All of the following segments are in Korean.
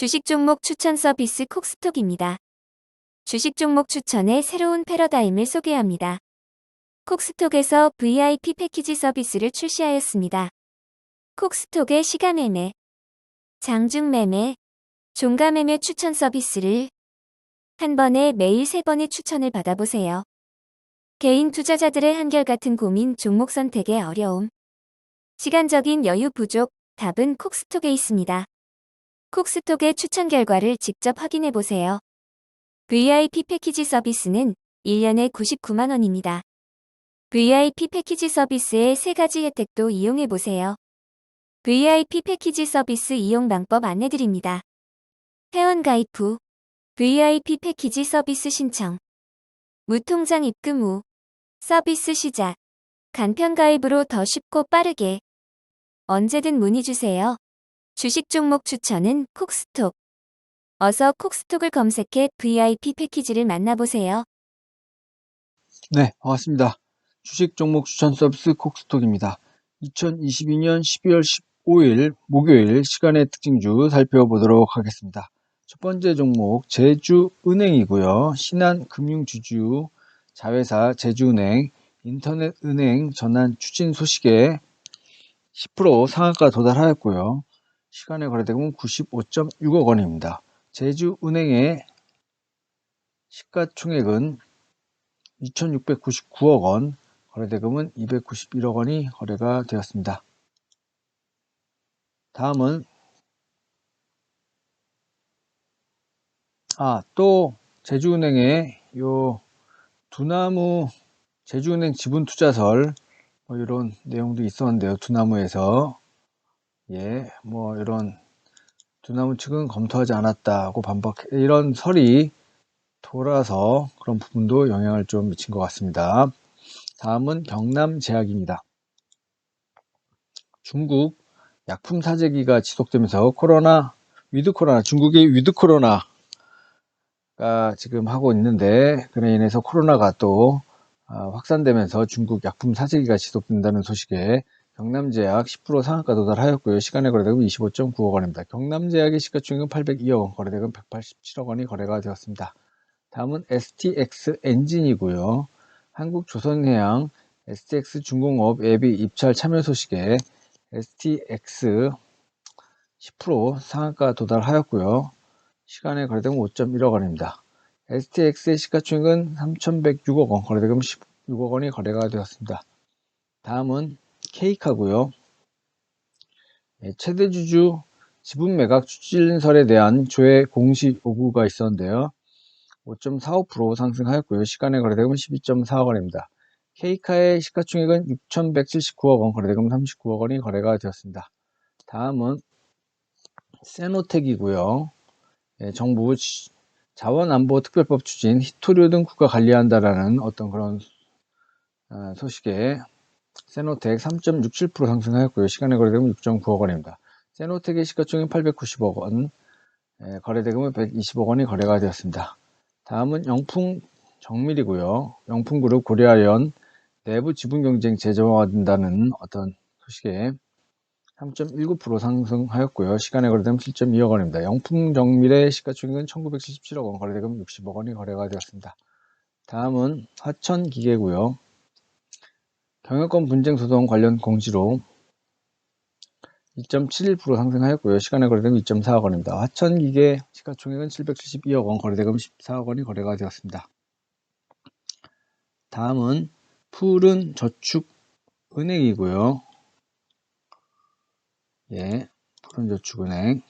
주식 종목 추천 서비스 콕스톡입니다. 주식 종목 추천의 새로운 패러다임을 소개합니다. 콕스톡에서 VIP 패키지 서비스를 출시하였습니다. 콕스톡의 시가 매매, 장중 매매, 종가 매매 추천 서비스를 한 번에 매일 세 번의 추천을 받아보세요. 개인 투자자들의 한결같은 고민 종목 선택의 어려움. 시간적인 여유 부족, 답은 콕스톡에 있습니다. 콕스톡의 추천 결과를 직접 확인해 보세요. VIP 패키지 서비스는 1년에 99만원입니다. VIP 패키지 서비스의 세 가지 혜택도 이용해 보세요. VIP 패키지 서비스 이용 방법 안내드립니다. 회원 가입 후 VIP 패키지 서비스 신청 무통장 입금 후 서비스 시작 간편 가입으로 더 쉽고 빠르게 언제든 문의 주세요. 주식 종목 추천은 콕스톡. 어서 콕스톡을 검색해 VIP 패키지를 만나보세요. 네, 반갑습니다. 주식 종목 추천 서비스 콕스톡입니다. 2022년 12월 15일 목요일 시간의 특징주 살펴보도록 하겠습니다. 첫 번째 종목 제주은행이고요. 신한금융주주 자회사 제주은행 인터넷은행 전환 추진 소식에 10% 상한가 도달하였고요. 시간의 거래대금은 95.6억 원입니다. 제주은행의 시가총액은 2,699억 원, 거래대금은 291억 원이 거래가 되었습니다. 다음은 아, 또 제주은행의 요 두나무 제주은행 지분 투자설 뭐 이런 내용도 있었는데요. 두나무에서 예, 뭐 이런 두나무 측은 검토하지 않았다고 반박 이런 설이 돌아서 그런 부분도 영향을 좀 미친 것 같습니다. 다음은 경남 제약입니다. 중국 약품 사재기가 지속되면서 코로나 위드 코로나 중국이 위드 코로나가 지금 하고 있는데 그로 인해서 코로나가 또 아, 확산되면서 중국 약품 사재기가 지속된다는 소식에 경남제약 10% 상한가 도달하였고요. 시간의 거래대금 25.9억 원입니다. 경남제약의 시가총액은 802억 원, 거래대금 187억 원이 거래가 되었습니다. 다음은 STX 엔진이고요. 한국조선해양 STX 중공업 앱이 입찰 참여 소식에 STX 10% 상한가 도달하였고요. 시간의 거래대금 5.1억 원입니다. STX의 시가총액은 3,106억 원, 거래대금 16억 원이 거래가 되었습니다. 다음은 케이카고요. 예, 최대 주주 지분 매각 추진설에 대한 조회 공시 요구가 있었는데요. 5.45% 상승하였고요. 시간의 거래대금은 12.4억 원입니다. 케이카의 시가총액은 6,179억 원, 거래대금 39억 원이 거래가 되었습니다. 다음은 세노텍이고요. 예, 정부 자원안보 특별법 추진 히토류 등 국가 관리한다라는 어떤 그런 어, 소식에 세노텍 3.67% 상승하였고요. 시간의 거래대금은 6.9억 원입니다. 세노텍의 시가총액 890억 원, 예, 거래대금은 120억 원이 거래가 되었습니다. 다음은 영풍 정밀이고요. 영풍그룹 고려아연 내부 지분 경쟁 재정화된다는 어떤 소식에 3.19% 상승하였고요. 시간의 거래대금 7.2억 원입니다. 영풍 정밀의 시가총액은 1977억 원, 거래대금 60억 원이 거래가 되었습니다. 다음은 화천기계고요. 경영권 분쟁 소송 관련 공시로 2.71% 상승하였고요. 시간의 거래대금 2.4억 원입니다. 화천기계 시가총액은 772억 원, 거래대금 14억 원이 거래가 되었습니다. 다음은 푸른 저축은행이고요. 예, 푸른 저축은행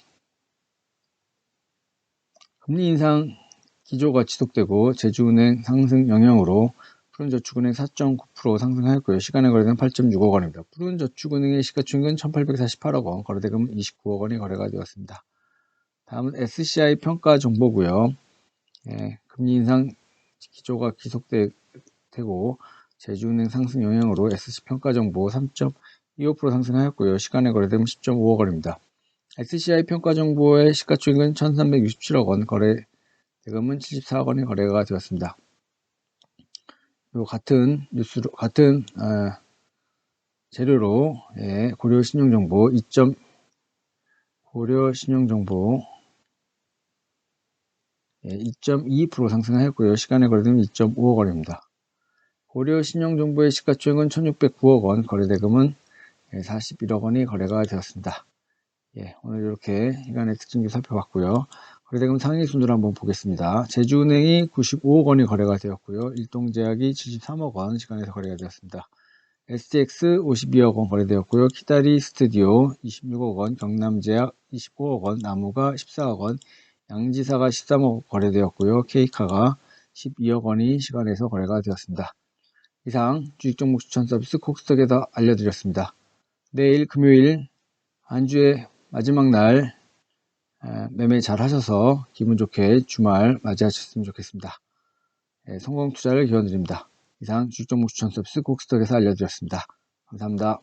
금리 인상 기조가 지속되고 제주은행 상승 영향으로 푸른저축은행 4.9% 상승하였고요. 시간의 거래대금 8.6억 원입니다. 푸른저축은행의 시가총액은 1848억 원, 거래대금은 29억 원이 거래가 되었습니다. 다음은 SCI 평가 정보고요. 예, 금리 인상 기조가 지속되고 제주은행 상승 영향으로 SC 평가 정보 3.25% 상승하였고요. 시간의 거래대금 10.5억 원입니다. SCI 평가 정보의 시가총액은 1367억 원, 거래대금은 74억 원이 거래가 되었습니다. 요 같은 뉴스로 같은 어, 재료로 예, 고려 신용정보 2. 고려 신용정보 2.2% 상승하였고요. 시간에 거래되면 2.5억 원입니다. 고려 신용정보의 시가총액은 1,609억 원, 거래대금은 41억 원이 거래가 되었습니다. 예, 오늘 이렇게 시간의 특징도 살펴봤고요. 거래대금 상위 순으로 한번 보겠습니다. 제주은행이 95억 원이 거래가 되었고요. 일동제약이 73억 원 시간에서 거래가 되었습니다. STX 52억 원 거래되었고요. 키다리 스튜디오 26억 원, 경남제약 29억 원, 나무가 14억 원, 양지사가 13억 원 거래되었고요. 케이카가 12억 원이 시간에서 거래가 되었습니다. 이상 주식 종목 추천 서비스 콕스톡에서 알려드렸습니다. 내일 금요일 한 주의 마지막 날 에, 매매 잘 하셔서 기분 좋게 주말 맞이하셨으면 좋겠습니다. 예, 성공 투자를 기원드립니다. 이상 주식 종목 추천 서비스 콕스톡에서 알려드렸습니다. 감사합니다.